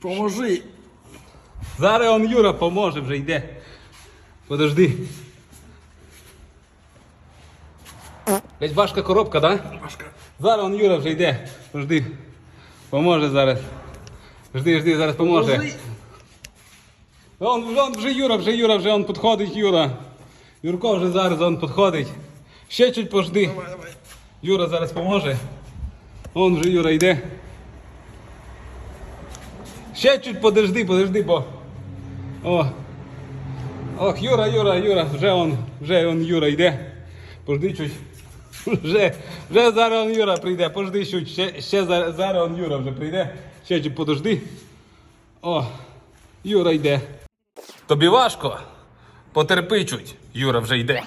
Поможи. Зараз он Юра поможе, вже йде. Подожди. Десь важка коробка, так? Да? Машка. Зараз он Юра вже йде. Жди. Поможе зараз. Жди, жди, зараз поможе. Поможи. Он, он вже Юра, вже Юра, вже он підходить, Юра. Юрко вже зараз он підходить. Ще чуть пожди. Давай, давай. Юра зараз поможе. Он вже Юра йде. Ще чуть подожди, подожди, бо. О. Ох, Юра, Юра, Юра, вже он, вже он Юра йде. Пожди чуть. Вже, вже зараз он Юра прийде, пожди чуть. Ще, ще зараз, зараз он Юра вже прийде. Ще чуть подожди. О, Юра йде. Тобі важко? Потерпи чуть, Юра вже йде.